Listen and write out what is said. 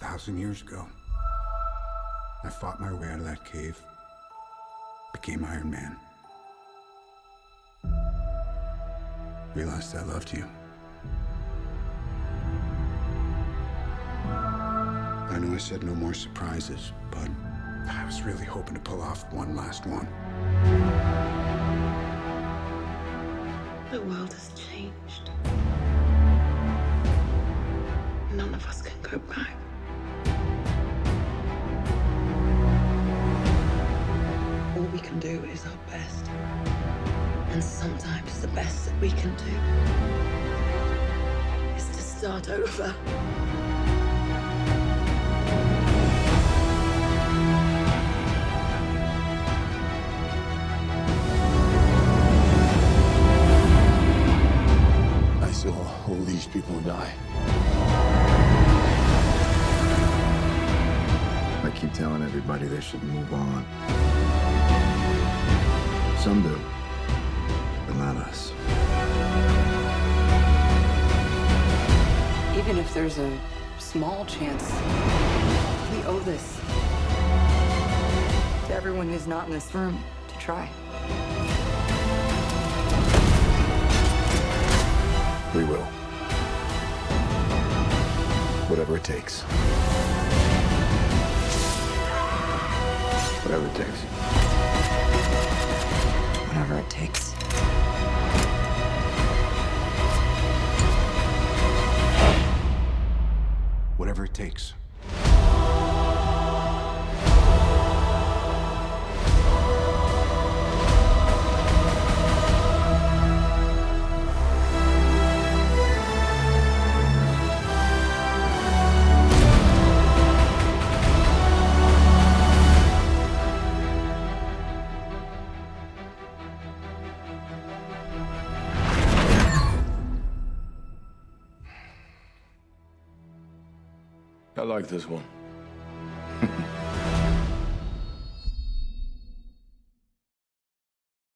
thousand years ago. I fought my way out of that cave, became Iron Man. Realized I loved you. I know I said no more surprises, but I was really hoping to pull off one last one. The world has changed. None of us can go back. Can is our best. And sometimes the best that we can do is to start over. I saw all these people die. I keep telling everybody they should move on. Some do, but not us. Even if there's a small chance, we owe this to everyone who's not in this room to try. We will. Whatever it takes. Whatever it takes. Whatever it takes. Whatever it takes. I like this one.